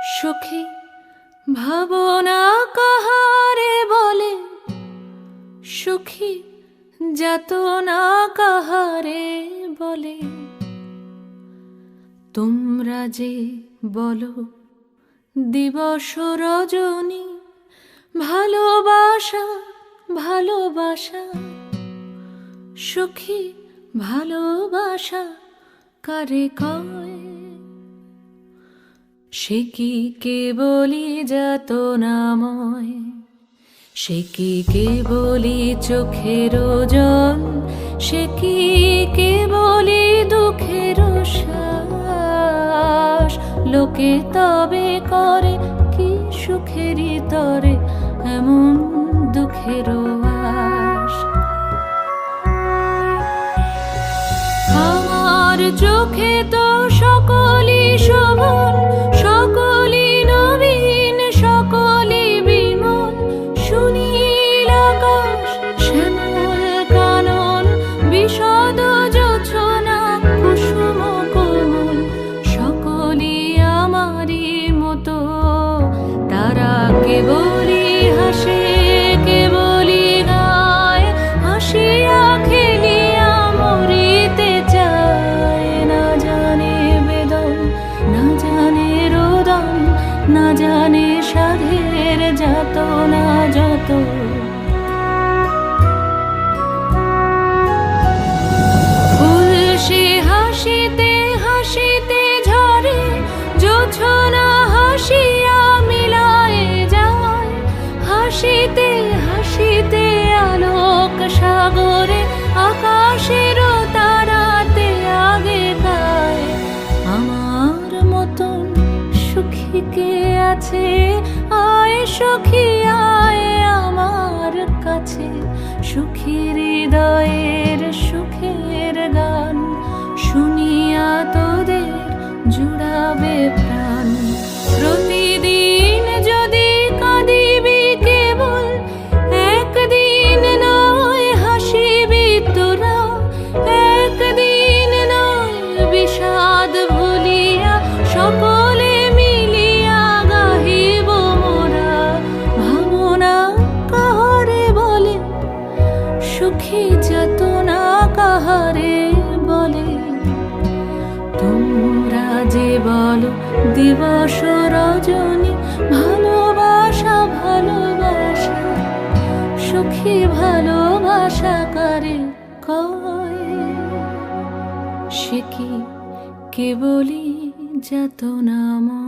সুখী ভাবনা কাহারে বলে, সুখী যাতনা কাহারে বলে। তোমরা যে বলো, দিবস রজনী, ভালোবাসা ভালোবাসা, সুখী ভালোবাসা কারে কয়? সে কি কেবলি যত নাময় সে কি কেবলি চোখের জন সে কি কেবলি দুঃখের শ্বাস? লোকে তবে করে কি সুখেরই তরে? এমন দুঃখের আমার চোখে তো সকলই শোভন সকলই না জানে সাধের যত না যত। হাসিতে হাসিতে ঝরে মিলায়ে যায়। হাসিতে হাসিতে আলোক সাগরে, আকাশের আছে আয় সখী আয় আমার কাছে। সুখী হৃদয়ের সুখী যাতনা কাহারে বলে? তোমরা যে বলো, দিবস রজনী, ভালোবাসা ভালোবাসা, সুখী, ভালোবাসা কারে কয়? সে কি কেবলই যাতনাময়